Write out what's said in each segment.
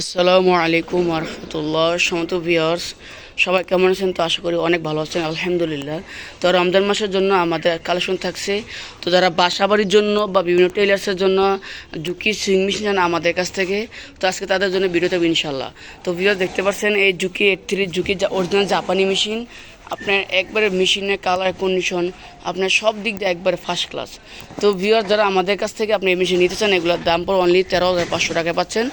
আসসালামু আলাইকুম আরহামতুল্লাহ সমত ভিওর্স সবাই কেমন আছেন? তো আশা করি অনেক ভালো আছেন, আলহামদুলিল্লাহ। তো রমজান মাসের জন্য আমাদের কালেকশন থাকছে। তো যারা বাসাবাড়ির জন্য বা বিভিন্ন টেলার্সের জন্য জুকি সুইং মেশিন যান আমাদের কাছ থেকে, তো আজকে তাদের জন্য ভিডিও দেবো ইনশাল্লাহ তো ভিডিও দেখতে পাচ্ছেন এই Juki eight three Juki original জাপানি মেশিন আপনার একবারে মেশিনের কালার কন্ডিশন আপনার সব দিক দিয়ে একবারে ফার্স্ট ক্লাস তো ভিওর যারা আমাদের কাছ থেকে আপনি এই মেশিন নিতে চান, এগুলোর দাম পর অনলি তেরো হাজার পাঁচশো টাকা পাচ্ছেন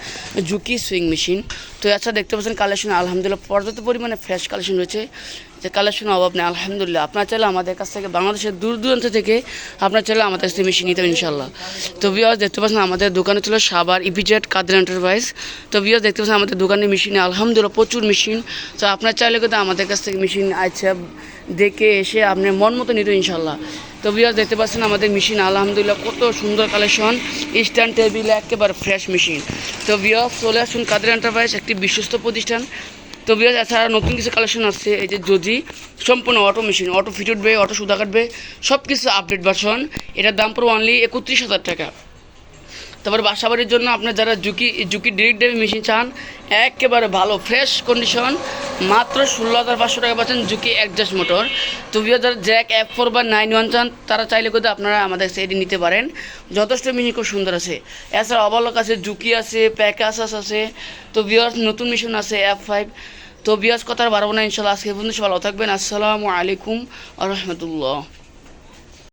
জুকি সুইং মেশিন তো আচ্ছা দেখতে পাচ্ছেন কালেকশন আলহামদুলিল্লাহ, পর্যাপ্ত পরিমাণে ফ্রেশ কালেকশন রয়েছে। যে কালেকশনের অভাব নেই, আলহামদুলিল্লাহ। আপনার চাইলে আমাদের কাছ থেকে বাংলাদেশের দূর দূরান্ত থেকে আপনার চাইলে আমাদের কাছ থেকে মেশিন নিতে ইনশাল্লাহ তো ভিউয়ার দেখতে পাচ্ছেন আমাদের দোকানে ছিল সাবার ইপিজেড কাদের এন্টারপ্রাইজ তো ভিউয়ার দেখতে পাচ্ছেন আমাদের দোকানে মেশিনে আলহামদুলিল্লাহ, প্রচুর মেশিন তো আপনার চাইলে কিন্তু আমাদের কাছ থেকে মেশিন আচ্ছা দেখে এসে আপনার মন মতো নিত ইনশাল্লাহ তো বিয়ার দেখতে পাচ্ছেন আমাদের মেশিন আলহামদুলিল্লাহ, কত সুন্দর কালেকশন স্ট্যান্ড টেবিল একেবারে ফ্রেশ মেশিন তো বিয়ার চলে আসুন কাদের এন্টারপ্রাইজ একটি বিশ্বস্ত প্রতিষ্ঠান। তো বিরাজ, এছাড়া নতুন কিছু কালেকশন আছে, এই যে যদি সম্পূর্ণ অটো মেশিন অটো ফিট উঠবে অটো সুদা কাটবে সব কিছু আপডেট ভার্সন এটার দাম পড়বে অনলি একত্রিশ হাজার টাকা। তারপর বাসাবাড়ির জন্য আপনার যারা জুকি জুকি ডিরেক্ট ডেবি মেশিন চান, একেবারে ভালো ফ্রেশ কন্ডিশন মাত্র ষোলো হাজার পাঁচশো টাকা পাচ্ছেন জুকি অ্যাডজাস্ট মোটর তো বিয়ে যারা জ্যাক অ্যাপ ফোর বা নাইন ওয়ান চান, তারা চাইলে কিন্তু আপনারা আমাদের সাইডে নিতে পারেন। যথেষ্ট মেশিন খুব সুন্দর আছে। এছাড়া অবলক আছে জুকি আছে প্যাকাসাস আছে। তো বিয়ার নতুন মেশিন আছে অ্যাপ ফাইভ তো বিয়াস কথা বাড়াবো না, ইনশাল্লাহ। আজকে বন্ধু সবাই ভালো থাকবেন। আসসালামু আলাইকুম আ রহমতুল্লাহ।